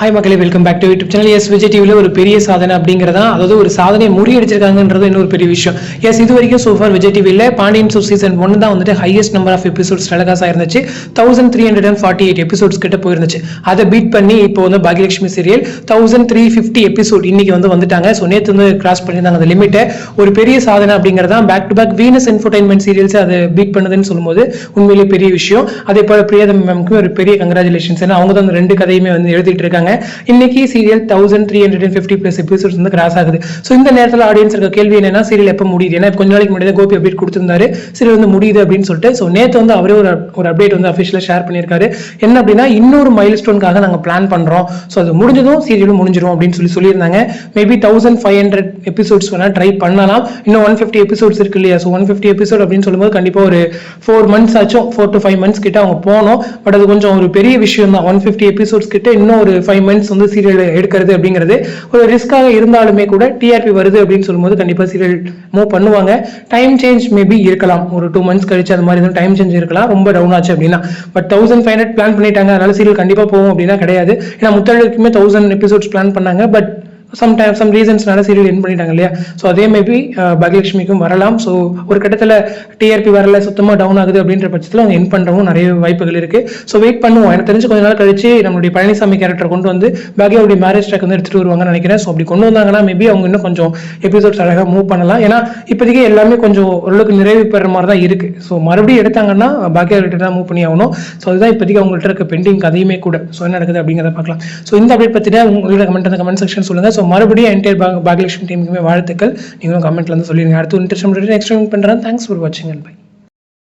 Hi மக்களே welcome back to YouTube channel S Vijay டிவியில் ஒரு பெரிய சாதனை அப்படிங்கிறதா? அதாவது ஒரு சாதனையை முறியடிச்சிருக்காங்கன்றது இன்னொரு பெரிய விஷயம். எஸ் இது வரைக்கும் சூப்பர் விஜய் டிவியில் பாண்டியன் சூப் சீசன் ஒன் தான் வந்துட்டு highest number of episodes telecast இருந்துச்சு. Thousand three hundred and forty eight episodes கிட்ட போயிருந்துச்சு. அதை பீட் பண்ணி இப்போ வந்து Baakiyalakshmi serial thousand three fifty episode இன்னைக்கு வந்து வந்துட்டாங்க. ஸோ நேற்று வந்து கிராஸ் பண்ணியிருந்தாங்க அந்த லிமிட்டை ஒரு பெரிய சாதனை அப்படிங்கிறதா? Back to back Venus entertainment serials அதை பீட் பண்ணுதுன்னு சொல்லும்போது உண்மையிலேயே பெரிய விஷயம். அதே போல பிரியாதம் மேம்க்கு ஒரு பெரிய கங்க்ராச்சுலேஷன்ஸ் ஏன்னா அவங்க தான் அந்த ரெண்டு கதையுமே வந்து எழுதிட்டு இருக்காங்க. இன்னைக்கு serial thousand three hundred and fifty plus episodes வந்து கிராஸ் ஆகுது. ஸோ இந்த நேரத்தில் ஆடியன்ஸ் இருக்க கேள்வி என்னன்னா சீரியல் எப்போ முடியுது? ஏன்னா கொஞ்ச நாளைக்கு முன்னாடி கோபி அப்டேட் கொடுத்துருந்தாரு. சீரியல் வந்து முடியுது அப்படின்னு சொல்லிட்டு ஸோ நேற்று வந்து அவரே ஒரு ஒரு அப்டேட் வந்து அஃபிஷியலாக ஷேர் பண்ணியிருக்காரு. என்ன அப்படின்னா இன்னொரு மைல் ஸ்டோனுக்காக நாங்கள் பிளான் பண்ணுறோம் ஸோ அது முடிஞ்சதும் சீரியலும் முடிஞ்சிடும் அப்படின்னு சொல்லி சொல்லியிருந்தாங்க. Maybe thousand five hundred episodes வேணால் ட்ரை பண்ணலாம். இன்னும் ஒன் ஃபிஃப்டி எபிசோட்ஸ் இருக்கு இல்லையா? ஸோ ஒன் ஃபிஃப்டி எபிசோட் அப்படின்னு சொல்லும்போது கண்டிப்பாக ஒரு ஃபோர் மந்த்ஸ் ஆச்சும் ஃபோர் டு ஃபைவ் மந்த்ஸ் கிட்ட அவங்க போனோம். பட் அது கொஞ்சம் ஒரு பெரிய விஷயம் தான் ஒன் ஃபிஃப்டி எபிசோட்ஸ் கிட்ட இன்னும் ஒரு ஃபைவ் மந்த்ஸ் வந்து சீரியல் எடுக்கிறது அப்படிங்கிறது ஒரு ரிஸ்க்காக இருந்தாலுமே கூட டிஆர்பி வருது அப்படின்னு சொல்லும்போது கண்டிப்பாக சீரியல் மூவ் பண்ணுவாங்க. டைம் சேஞ்ச் மேபி இருக்கலாம். ஒரு டூ மந்த்ஸ் கழிச்சு அது மாதிரி டைம் சேஞ்ச் இருக்கலாம். ரொம்ப டவுன் ஆச்சு அப்படின்னா. But thousand five hundred plan பண்ணிட்டாங்க. அதனால சீரியல் கண்டிப்பாக போகும் அப்படின்னா கிடையாது. ஏன்னா முத்தழுக்குமே தௌசண்ட் எபிசோட்ஸ் பிளான் பண்ணாங்க. பட் சம் டைம் சம் ரீசன்ஸ்னால சீரியல் என் பண்ணிட்டாங்க இல்லையா? ஸோ அதே மேபி uh, பாகியலட்சுமிக்கும் வரலாம். ஸோ ஒரு கட்டத்தில் டிஆர்பி வரல சுத்தமாக டவுன் ஆகுது அப்படின்ற பட்சத்தில் அவங்க என் பண்ணுறவும் நிறைய வாய்ப்புகள் இருக்குது ஸோ வெயிட் பண்ணுவோம். எனக்கு தெரிஞ்சு கொஞ்ச நாள் கழிச்சு நம்மளுடைய பழனிசாமி கேரக்டர் கொண்டு வந்து பாக்யாவுடைய மேரேஜ் ட்ராக் வந்து எடுத்துகிட்டு வருவாங்கன்னு நினைக்கிறேன். ஸோ அப்படி கொண்டு வந்தாங்கன்னா மேபி அவங்க இன்னும் கொஞ்சம் எபிசோட்ஸ் அழகாக மூவ் பண்ணலாம். ஏன்னா இப்போதைக்கு எல்லாமே கொஞ்சம் ஓரளவுக்கு நிறைவு பெற மாதிரி தான் இருக்குது ஸோ மறுபடியும் எடுத்தாங்கன்னா பாக்யா ரிலேட்டட் தான் மூவ் பண்ணி ஆகணும். ஸோ அதுதான் இப்போதைக்கு அவங்கள்ட்ட இருக்க பெண்டிங் கதையுமே கூட. ஸோ என்ன நடக்குது அப்படிங்கிறத பார்க்கலாம். ஸோ இந்த அப்டேட் பற்றின உங்களோட கமெண்ட் அந்த கமெண்ட் செக்ஷன் சொல்லுங்கள் ஸோ மறுபடியும் என்டையர் பாக் பாக்யலட்சுமி டீமுக்குமே வாழ்த்துக்கள். நீங்களும் கமெண்ட்ல வந்து சொல்லிடுங்க அடுத்து இன்ட்ரெஸ்ட் நெக்ஸ்ட் பண்ணுறேன் தேங்க்ஸ் ஃபார் வாட்சிங் அண்ட் பை